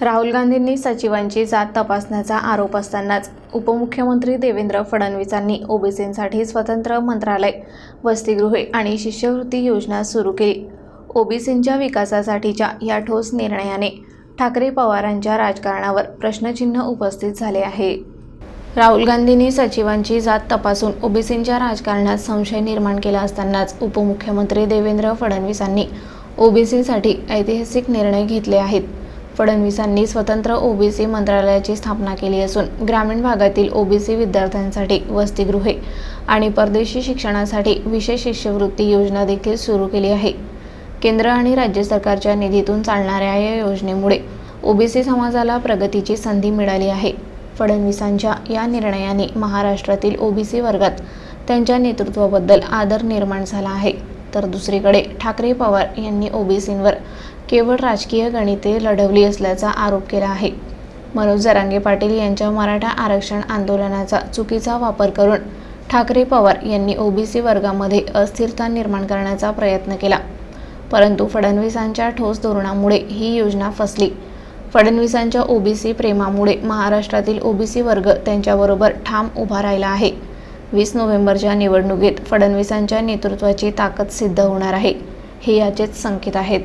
राहुल गांधींनी सचिवांची जात तपासण्याचा आरोप असतानाच उपमुख्यमंत्री देवेंद्र फडणवीसांनी ओबीसींसाठी स्वतंत्र मंत्रालय वसतिगृहे आणि शिष्यवृत्ती योजना सुरू केली. ओबीसींच्या विकासासाठीच्या या ठोस निर्णयाने ठाकरे पवारांच्या राजकारणावर प्रश्नचिन्ह उपस्थित झाले आहे. राहुल गांधींनी सचिवांची जात तपासून ओबीसींच्या राजकारणात संशय निर्माण केला असतानाच उपमुख्यमंत्री देवेंद्र फडणवीसांनी ओबीसीसाठी ऐतिहासिक निर्णय घेतले आहेत. फडणवीसांनी स्वतंत्र ओबीसी मंत्रालयाची स्थापना केली असून ग्रामीण भागातील ओबीसी विद्यार्थ्यांसाठी वसतिगृहे आणि परदेशी शिक्षणासाठी विशेष शिष्यवृत्ती योजना देखील सुरू केली आहे. केंद्र आणि राज्य सरकारच्या निधीतून चालणाऱ्या या योजनेमुळे ओबीसी समाजाला प्रगतीची संधी मिळाली आहे. फडणवीसांच्या या निर्णयाने महाराष्ट्रातील ओबीसी वर्गात त्यांच्या नेतृत्वाबद्दल आदर निर्माण झाला आहे. तर दुसरीकडे ठाकरे पवार यांनी ओबीसींवर केवळ राजकीय गणिते लढवली असल्याचा आरोप केला आहे. मनोज जरांगे पाटील यांच्या मराठा आरक्षण आंदोलनाचा चुकीचा वापर करून ठाकरे पवार यांनी ओबीसी वर्गामध्ये अस्थिरता निर्माण करण्याचा प्रयत्न केला. परंतु फडणवीसांच्या ठोस धोरणामुळे ही योजना फसली. फडणवीसांच्या ओबीसी प्रेमामुळे महाराष्ट्रातील ओबीसी वर्ग त्यांच्याबरोबर ठाम उभा राहिला आहे. वीस नोव्हेंबरच्या निवडणुकीत फडणवीसांच्या नेतृत्वाची ताकद सिद्ध होणार आहे. हे याचेच संकेत आहेत.